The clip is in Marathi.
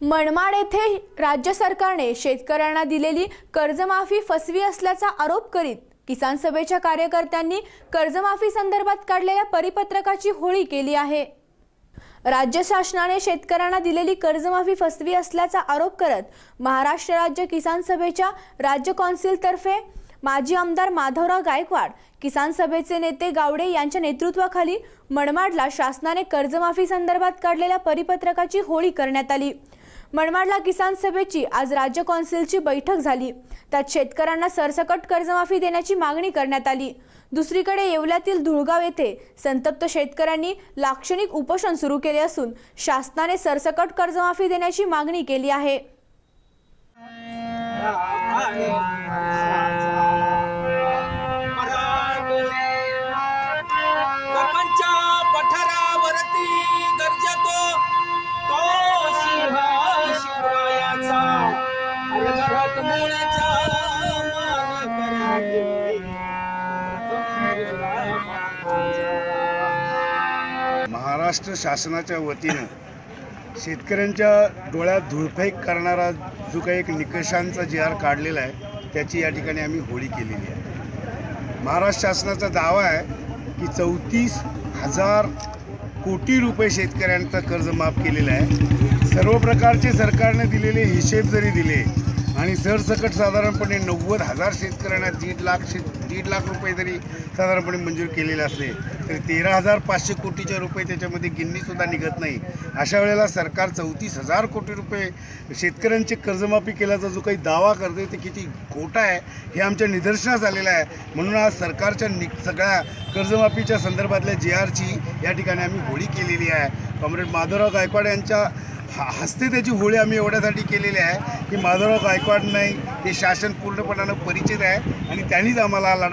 मनमाड येथे राज्य सरकारने शेतकऱ्यांना दिलेली कर्जमाफी फसवी असल्याचा आरोप करीत किसान सभेच्या कार्यकर्त्यांनी कर्जमाफी संदर्भात काढलेल्या परिपत्रकाची होळी केली आहे. राज्य शासनाने शेतकऱ्यांना दिलेली कर्जमाफी फसवी असल्याचा आरोप करत महाराष्ट्र राज्य किसान सभेच्या राज्य कौन्सिलतर्फे माजी आमदार माधवराव गायकवाड किसान सभेचे नेते गावडे यांच्या नेतृत्वाखाली मनमाडला शासनाने कर्जमाफी संदर्भात काढलेल्या परिपत्रकाची होळी करण्यात आली. मनमाडला किसान सभेची आज राज्य कौन्सिलची बैठक झाली. त्यात शेतकऱ्यांना सरसकट कर्जमाफी देण्याची मागणी करण्यात आली. दुसरीकडे येवल्यातील धुळगाव येथे संतप्त शेतकऱ्यांनी लाक्षणिक उपोषण सुरू केले असून शासनाने सरसकट कर्जमाफी देण्याची मागणी केली आहे. महाराष्ट्र शासनाच्या वतीनं शेतकऱ्यांच्या डोळ्यात धुळफेक करणारा जो काही एक निकषांचा जी आर काढलेला आहे त्याची या ठिकाणी आम्ही होळी केलेली आहे. महाराष्ट्र शासनाचा दावा आहे की चौतीस हजार कोटी रुपये शेतकऱ्यांचं कर्ज माफ केलेला आहे. सर्व प्रकारचे सरकारने दिलेले हिशेब जरी दिले आणि सरसकट साधारणपणे नव्वद हजार शेतकऱ्यांना दीड लाख शे दीड लाख रुपये जरी साधारणपणे मंजूर केलेले असले तरी तेरा हजार पाचशे कोटीचे रुपये त्याच्यामध्ये गिन्नीसुद्धा निघत नाही. अशा वेळेला सरकार चौतीस हजार कोटी रुपये शेतकऱ्यांची कर्जमाफी केल्याचा जो काही दावा करते ते किती खोटा आहे हे आमच्या निदर्शनास आलेलं आहे. म्हणून आज सरकारच्या नि सगळ्या कर्जमाफीच्या संदर्भातल्या जे आरची या ठिकाणी आम्ही होळी केलेली आहे. कॉम्रेड माधवराव गायकवाड यांच्या हा- हस्ते त्याची होळी आम्ही एवढ्यासाठी केलेली आहे की माधवराव गायकवाड नाही हे शासन पूर्णपणानं परिचित आहे आणि त्यांनीच आम्हाला लढा